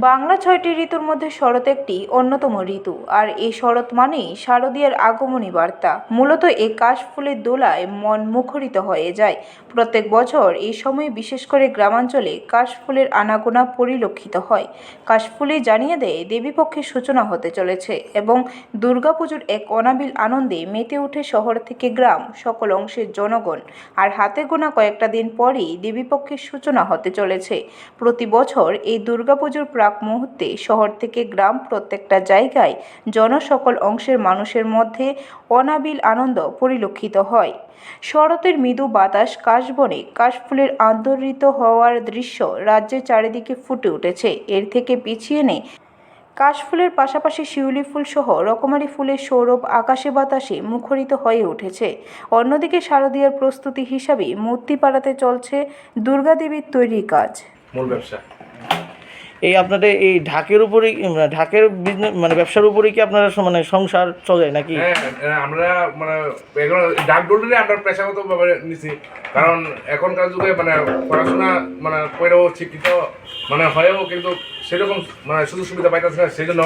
বাংলা ছয়টি ঋতুর মধ্যে শরৎ একটি, অন্যতম ঋতু। আর এই শরৎ মানেই শারদীয়ার আগমনী বার্তা। মূলত এই কাশফুলের দোলায় মন মুখরিত হয়ে যায়। প্রত্যেক বছর এই সময়ে বিশেষ করে গ্রামাঞ্চলে কাশফুলের আনাগোনা পরিলক্ষিত হয়। কাশফুলে জানিয়ে দেয় দেবীপক্ষের সূচনা হতে চলেছে এবং দুর্গাপুজোর এক অনাবিল আনন্দে মেতে ওঠে শহর থেকে গ্রাম, সকল অংশের জনগণ। আর হাতে গোনা কয়েকটা দিন পরেই দেবীপক্ষের সূচনা হতে চলেছে। প্রতি বছর এই দুর্গাপুজোর প্রাক মুহূর্তে শহর থেকে গ্রাম প্রত্যেকটা জায়গায় জনসকল অংশের মানুষের মধ্যে অনাবিল আনন্দ পরিলক্ষিত হয়। শরতের মৃদু বাতাস কাশবনে কাশফুলের আন্তরিত হওয়ার দৃশ্য রাজ্যের চারিদিকে ফুটে উঠেছে। এর থেকে পিছিয়ে নেই কাশফুলের পাশাপাশি শিউলি ফুল সহ রকমারি ফুলের সৌরভ আকাশে বাতাসে মুখরিত হয়ে উঠেছে। অন্যদিকে শারদীয়ার প্রস্তুতি হিসাবে মূর্তি পাড়াতে চলছে দুর্গাদেবীর তৈরি কাজ। মূল ব্যবসা। এই আপনাদের এই ঢাকের উপরেই মানে ঢাকের বিজনেস মানে ব্যবসার উপরেই কি আপনারা মানে সংসার চলে নাকি? হ্যাঁ হ্যাঁ, আমরা মানে ডাক ডোলটারে আমরা পেশাগত ভাবে নিছি। কারণ এখনকার যুগে মানে পড়াশোনা মানে করেও শিক্ষিত মানে হয়েও কিন্তু সেরকম মানে সুযোগ সুবিধা পাইতেছে না। সেই জন্য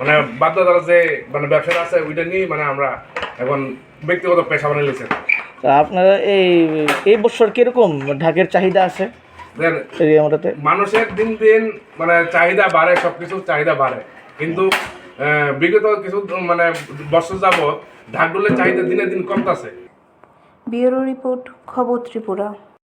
মানে বাধ্যতার যে মানে ব্যবসাটা আছে ওইটা নিয়েই মানে আমরা এখন ব্যক্তিগত পেশা বানিয়ে নিয়েছি তা আপনারা এই এই বছর কীরকম ঢাকের চাহিদা আছে? মানুষের দিন দিন মানে চাহিদা বাড়ে সব কিছুর চাহিদা বাড়ে। কিন্তু বিগত কিছু মানে বছর যাবৎ ঢাকুলের চাহিদা দিনে দিন কমতেছে। ব্যুরো রিপোর্ট খবর ত্রিপুরা।